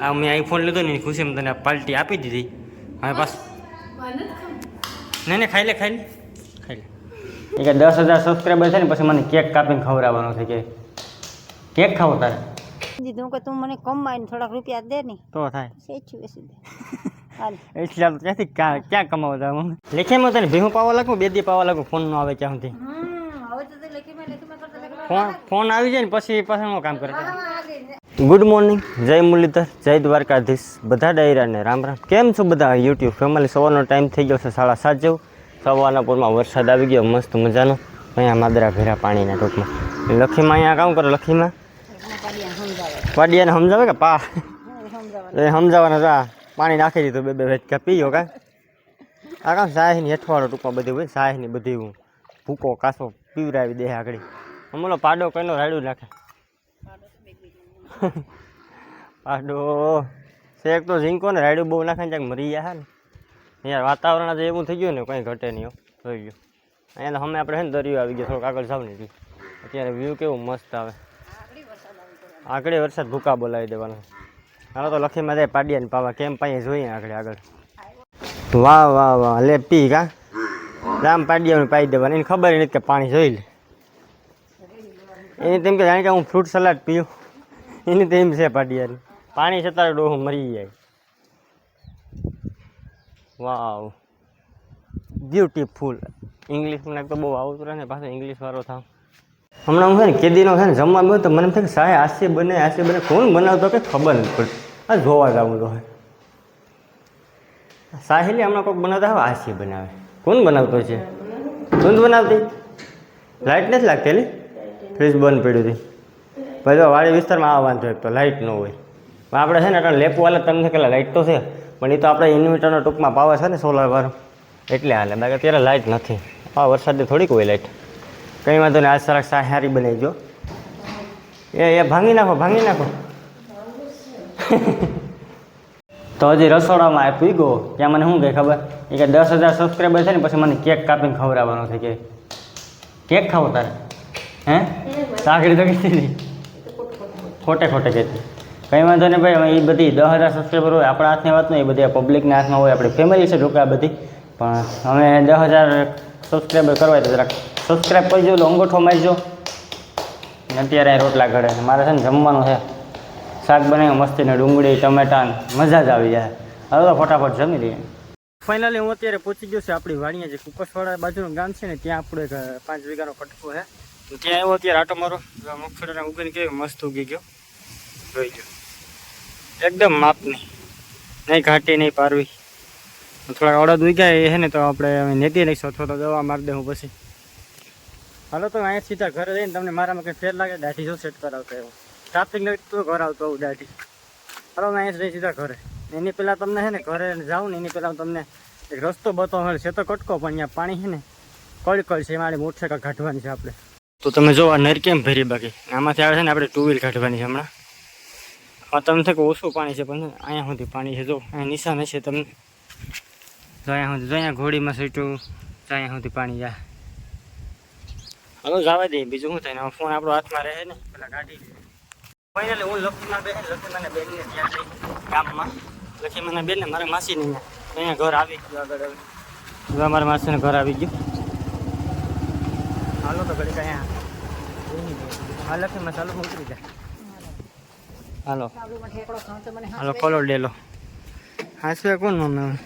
આ મેં આઈફોન લીધો ને ખુશી ખુશીમાં તને પાર્ટી આપી દીધી. હવે બસ નહીં નહીં ખાઈ લે ખાઈ લે. ખાઈ લે. એ કે દસ હજાર સબસ્ક્રાઈબર છે ને પછી મને કેક કાપીને ખવડાવવાનો છે કે કેક ખાવો તારે? દીધું કે તું મને કમાઈને થોડાક રૂપિયા દે ને. તો થાય. સેચું બેસી દે. એટલે આપણે ક્યાંથી ક્યાં ક્યાં કમાવો તારે મમ્મી? લેખેમાં તને ભેહું પાવા લાગું બે દી પાવા લાગું ફોન નો આવે ત્યાં સુધી ફોન ફોન આવી જાય ને પછી પાછળ કામ કરે? ગુડ મોર્નિંગ જય મુરલીધર જય દ્વારકાધીશ બધા ડાયરાને રામ રામ કેમ છો બધા યુટ્યુબ ફેમિલી સવારનો ટાઈમ થઈ ગયો છે સાડા સાત જેવું. સવારના પૂરમાં વરસાદ આવી ગયો. મસ્ત મજાનો. અહીંયા માદરા ભેરા પાણીના ટૂંકમાં. લખીમાં અહીંયા કામ કરે? લખીમાં? સમજાવે વાડિયાને સમજાવે કે પા? સમજાવે એ સમજાવવાના જા પાણી નાખી દીધું બે બે વેચકા. પીયો કા? આ કામ સાહીની હેઠવાડો ટૂંકમાં બધું હોય? સાહીની બધી હું ભૂકો, કાસો પીવરાવી દે આગળ. અમલો પાડો કઈનો રાડ્યું નાખે? પાડો શેક તો ઝીંકો ને રાયડું બહુ નાખે ને ક્યાંક મરી ગયા ને. યાર, વાતાવરણ આજે એવું થઈ ગયું ને, કંઈ ઘટે નહીં થઈ ગયું. અહીંયા અમે આપણે છે ને દરિયો આવી ગયો, થોડોક આગળ જાવ ને અત્યારે વ્યૂ કેવું મસ્ત આવે. આગળ વરસાદ ભૂકા બોલાવી દેવાનો. હાલો તો લખીમાં જાય પાડિયા ને પાવા. કેમ પાઈએ જોઈએ આગળ આગળ. વાહ વાહ વાહ, લે પી કા. રામ પાડિયાને પાઈ દેવાનું. એને ખબર નથી કે પાણી જોઈ લે. એને તેમ કે જાણે કે હું ફ્રૂટ સલાડ પીઉં. એને તેમ છે પાટિયાની પાણી છતાં ડોહું મરી જાય. વાવ. બ્યુટીફુલ ઇંગ્લિશ મને તો બહુ આવતું રહે ને, પાછો ઇંગ્લિશ વાળો થાવ. હમણાં હું છે ને કેદીનો છે ને જમવા ગયો તો મને એમ થાય સાહેબ હાસ્ય બને હાસ્ય બને. કોણ બનાવતો કે ખબર નથી પડતી. આ જોવા જવું તો સાહેલી હમણાં કોઈક બનાવતા હોય હાસ્ય બનાવે. કોણ બનાવતો છે? તું બનાવતી? લાઇટ નથી લાગતી એટલે ફ્રીજ બંધ પડ્યું હતી. પછી જો વાડી વિસ્તારમાં આ વાંધો એક તો લાઇટ ન હોય. પણ આપણે છે ને એટલે લેપુ હાલે તમને કેટલા લાઇટ તો છે. પણ એ તો આપણે ઇન્વર્ટરનો ટૂંકમાં પાવર છે ને સોલાર વાર એટલે હાલે બાકી અત્યારે લાઇટ નથી. આ વરસાદની થોડીક હોય લાઇટ કંઈ વાંધો નહીં આજ સરસ સા બનાવી જો એ એ ભાંગી નાખો ભાંગી નાખો. તો હજી રસોડામાં આપી ગયો ત્યાં મને શું કહે ખબર? એ કે દસ હજાર સબસ્ક્રાઈબર છે ને પછી મને કેક કાપીને ખવડાવવાનો છે કે કેક ખાવો તારે? હે? સાંકળી તો કીધી ખોટે ખોટે કહેતી. કંઈ વાંધો નહીં ભાઈ એ બધી દસ હજાર સબસ્ક્રાઈબર હોય, આપણા હાથની વાત નહીં એ બધી પબ્લિકના હાથમાં હોય, આપણી ફેમિલી છે જોકે આ બધી. પણ અમે દસ હજાર સબસ્ક્રાઈબર કરવા તો જરાક. સબસ્ક્રાઈબ કરજો અંગૂઠો મારજો. ને અત્યારે રોટલા ઘડે છે. મારે છે ને જમવાનું છે. શાક બનાવ્યું મસ્તીને ડુંગળી, ટમેટા મજા જ આવી જાય. હવે તો ફટાફટ જમી લઈએ. ફાઇનલી હું અત્યારે પહોંચી ગયો છે આપણી વાણિયા જે કુકસવાડા બાજુનું ગામ છે ને, ત્યાં આપણો પાંચ વીઘાનો કટકો છે. ત્યાં આવ્યો અત્યારે આટો મારો. મગફળીના ઉગીને કેવી મસ્ત ઉગી ગયો. જોઈ ગયો એકદમ માપની. નહીં, ઘાટી નહીં પારવી. થોડાક અડદ ઉગ્યા એ છે ને તો આપણે નેતી લઈશું અથવા તો દવા મારી દઉં પછી. હાલો, તો અહીંયા સીધા ઘરે જઈને તમને મારામાં કંઈ ફેર લાગે, દાઢી જો સેટ કરાવતો એવો. ટ્રાફિક નહીં તો ઘર આવતો આવું દાઢી. હાલો અહીંયા જઈ સીધા ઘરે. એની પહેલાં તમને છે ને ઘરે જાઉં ને એની પહેલાં તમને એક રસ્તો બતાવો. છે તો કટકો, પણ અહીંયા પાણી છે ને કળકળ કળ છે મારી મોટરસાઇકલ કાઢવાની છે આપણે. તો તમે જો આ નર કેમ ભરી બાકી. આમાંથી આવે છે ને આપણે ટુ વ્હીલ કાઢવાની છે હમણાં. હા, તમને થાય ઓછું પાણી છે, પણ અહીંયા સુધી પાણી છે, જો, અહીંયા નિશાન હશે તમને. જો અહીંયા સુધી અહીંયા ઘોડીમાં સીટું તો અહીંયા સુધી પાણી જાય. હાલો, જવા દઈએ બીજું શું થાય ફોન આપણો હાથમાં રહે ને, પેલા કાઢી ફાઇનલી હું લક્ષ્મીમાં બેન લક્ષ્મીમાના બેનને ત્યાં જઈ, ગામમાં. લક્ષ્મીમાના બેનને, મારા માસીને અહીંયા ઘર આવી ગયું આગળ હવે. મારા માસીને ઘર આવી ગયું. હાલો તો ઘડી અહીંયા. હા લક્ષ્મીમાં ચાલુ, ઉતરી જાય હાલો. સાબુમાં ઠેકડો ખાઉં તો મને હાલો કોલો ડેલો હાસવે કોણ મમ્મી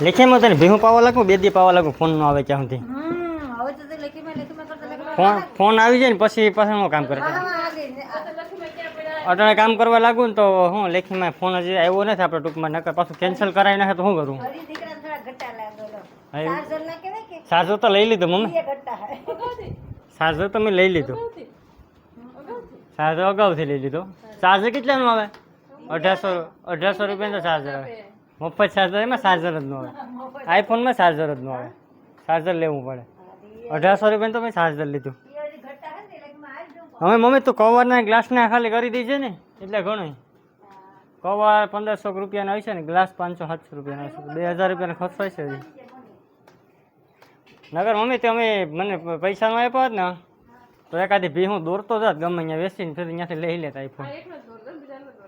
લેખેમાં તને ભીહું પાવા લાગું બે દી પાવા લાગું? ફોન નો આવે ત્યાં સુધી. હમ હવે તો તે લેખી માં લેખી માં કરતા લેખી ફોન ફોન આવી જાય ને પછી પાછળ હું કામ કરે? અટાણે કામ કરવા લાગુ ને તો હું લેખીમાં ફોન હજી આવ્યો નથી આપણે ટૂંકમાં નકર પાછું કેન્સલ કરાવી નાખે તો શું કરું? હરી દીકરા થોડા ઘટા લાગો હા, એવું. ચાર્જર ના કહેવાય કે? ચાર્જર તો લઈ લીધું મમ્મી. એ ઘટા હે. ચાર્જર તો મેં લઈ લીધું. ચાર્જર અગાઉથી લઈ લીધો. ચાર્જર કેટલાનું આવે? અઢારસો અઢારસો રૂપિયાનો ચાર્જર આવે. મફત ચાર્જર એમાં ચાર્જર જ ન આવે. આઈફોનમાં ચાર્જર જ ન આવે. ચાર્જર લેવું પડે. અઢારસો રૂપિયાનું તો મેં ચાર્જર લીધું. હવે મમ્મી, તું કવરના ગ્લાસને ખાલી કરી દેજે ને. એટલે ઘણું કવર પંદરસો રૂપિયાનો હોય છે ને, ગ્લાસ પાંચસો સાતસો રૂપિયાનો હશે. બે હજાર રૂપિયાનો ખર્ચ હોય છે નગર મમ્મી, તમે મને પૈસા નો આપ્યા હોત ને तो एक आधी बीहू दूर तो जात गम अहीं बेसी फिर यहाँ से ले ही लेता फ़ोन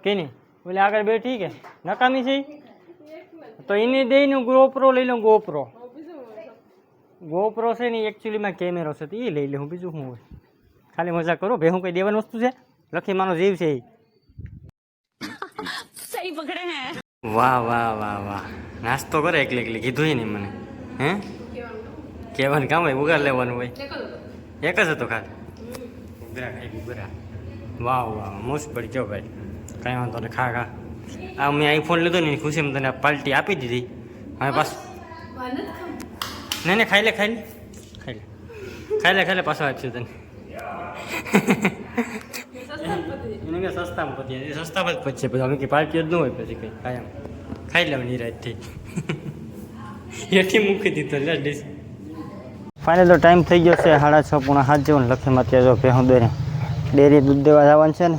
कि नहीं बोले आगे बैठी है नकामी सही तो इन्हें दे गोप्रो ले लूँ गोप्रो गोप्रो से नहीं एक्चुअली मैं कैमेरा से तो ये ले लूँ बीजू हूँ खाली मज़ा करो बेहू कोई देवन वस्तु से लखी मानो जीव से ही वाह वाह वाह वाह नाश्तो करे एक लेकिन मैंने एक ઉગરા ખાઈ ઉગરા વાહ વાહ મોસ્ટ પડી જો ભાઈ. કાંઈ વાંધો નહીં, ખા ખા. આ મેં આઈફોન લીધો ને એની ખુશીમાં તને પાલ્ટી આપી દીધી. હવે પાસ નહીં નહીં, ખાઈ લે ખાઈ લે. ખાઈ લે. ખાઈ લે ખાઈ લે, પાછો આપશું તને. એને કે સસ્તામાં પતી સસ્તામાં જ પતશે પછી અમે કે પાર્ટી જ ન હોય પછી કંઈ. કાયમ ખાઈ લેવાની રાતથી. એથી મૂકી દીધો, લે ડીશ ફાઇનલ તો ટાઈમ થઈ ગયો છે સાડા છ પૂણા હાથ જેવું લખીમાં અત્યારે જો ભેહું દોઈને. ડેરી દૂધ દેવા જવાનું છે ને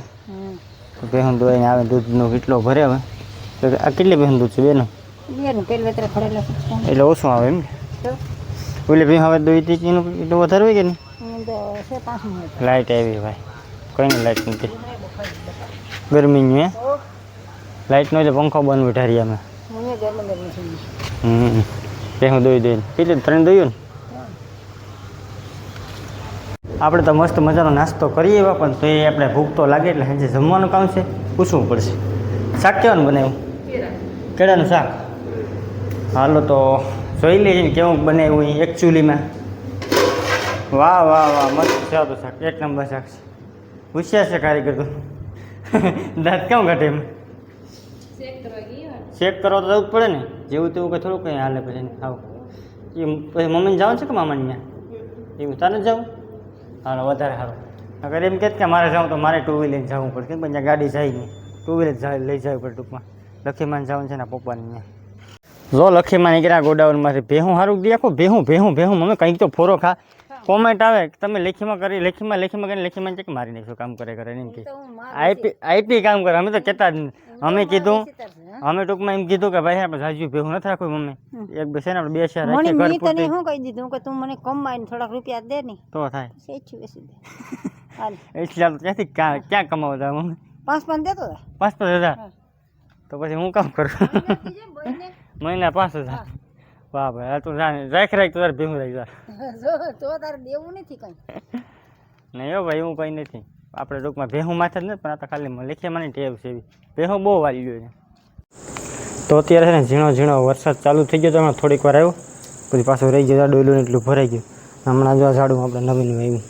તો ભેહું દોઈને આવે દૂધનો કેટલો ભરે હવે. તો આ કેટલી ભેહું દૂધ છે બેનું? એટલે ઓછું આવે એમ ઓલી ભેહ હવે દોઈ હતી એનું એટલું વધારે હોય કે નહીં? લાઇટ આવી ભાઈ. કંઈ લાઇટ નથી ગરમીની હે. લાઇટ નો એટલે પંખો બંધ ઉઠારી અમે. હમ. ભેહું દોઈ દોઈને. કેટલી ત્રણ દોયું ને? આપણે તો મસ્ત મજાનો નાસ્તો કરીએ એવા પણ તો એ આપણે ભૂખ તો લાગે એટલે સાંજે જમવાનું કામ છે પૂછવું પડશે. શાક કેવાનું બનાવ્યું? કેળાનું શાક. હાલો તો જોઈ લઈએ કેવું બનાવ્યું અહીં એકચ્યુઅલીમાં વાહ વાહ વાહ મસ્ત છે તો શાક. એક નંબર શાક છે. હોશિયાર છે કારીગર તો. દાંત કેમ ઘટે એમ? ચેક કરવા તો જવું જ પડે ને. જેવું તેવું કંઈ થોડું કંઈ હાલે પછી આવું એ પછી મમ્મીને જવાનું છે કે મામાને ત્યાં? એવું તારે જ જવું? હાલો વધારે સારું અગર એમ કે મારે જવું તો મારે ટુ વ્હીલર જવું પડશે કેમ કે ત્યાં ગાડી જાય નહીં. ટુ વ્હીલર લઈ જવું પડે ટૂંકમાં. લખીમાન જવાનું છે ને પપ્પાને જો લખીમાં નીકળ્યા ગોડાઉનમાંથી ભેહું સારું દે આખું ભેહું ભેહું ભેહું. મમ્મી કંઈક તો ફોરો ખા. કોમેન્ટ આવે તમે લેખીમાં કરી લેખીમાં લેખીમાં કરીને લેખીમાં છે કે મારી નાખશો કામ કરે કરે એમ કે. આઈપી આઈપી કામ કરે. અમે તો કહેતા જ અમે કીધું અમે ટૂંકમાં એમ કીધું કે ભાઈ આપણે જાજુ ભેગું નથી રાખવું મમ્મી. એક બે છે ને આપણે બે શેર રાખીએ ઘર મેં તને શું કહી દીધું? કે તું મને કમાઈને થોડાક રૂપિયા દે ને. તો થાય. સેચું વેચી દે. હાલ. એટલે ક્યાંથી ક્યાં ક્યાં કમાવતા હતા મમ્મી? પાંચ પાંચ દેતો પાંચ પાંચ હજાર? તો પછી હું કામ કરું? મહિના પાંચ હજાર. વાહ ભાઈ આ તું રાખ રાખ તો તારે ભેગું રાખ જા તો તારે દેવું નથી કઈ. નહીં હો ભાઈ હું કંઈ નથી. આપણે ટૂંકમાં ભેહું માથે જ નથી, પણ આ તો ખાલી લેખિયામાંની ટેવ છે એવી. ભેહું બહુ વાલી ગયો છે. તો અત્યારે છે ને ઝીણો ઝીણો વરસાદ ચાલુ થઈ ગયો તો હમણાં થોડીક વાર આવ્યો. પછી પાછું રહી ગયો ડોલું ને એટલું ભરાઈ ગયું. હમણાં જો આ ઝાડું આપણે નવીન આવ્યું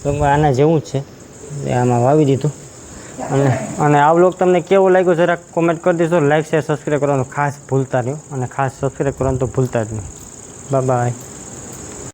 ટૂંકમાં આના જેવું જ છે. આમાં વાવી દીધું. અને અને આ વ્લોગ તમને કેવો લાગ્યો જરાક કોમેન્ટ કરી દેજો. લાઈક શેર સબસ્ક્રાઈબ કરવાનું ખાસ ભૂલતા નહીં અને ખાસ સબસ્ક્રાઈબ કરવાનું તો ભૂલતા જ નહીં. બાય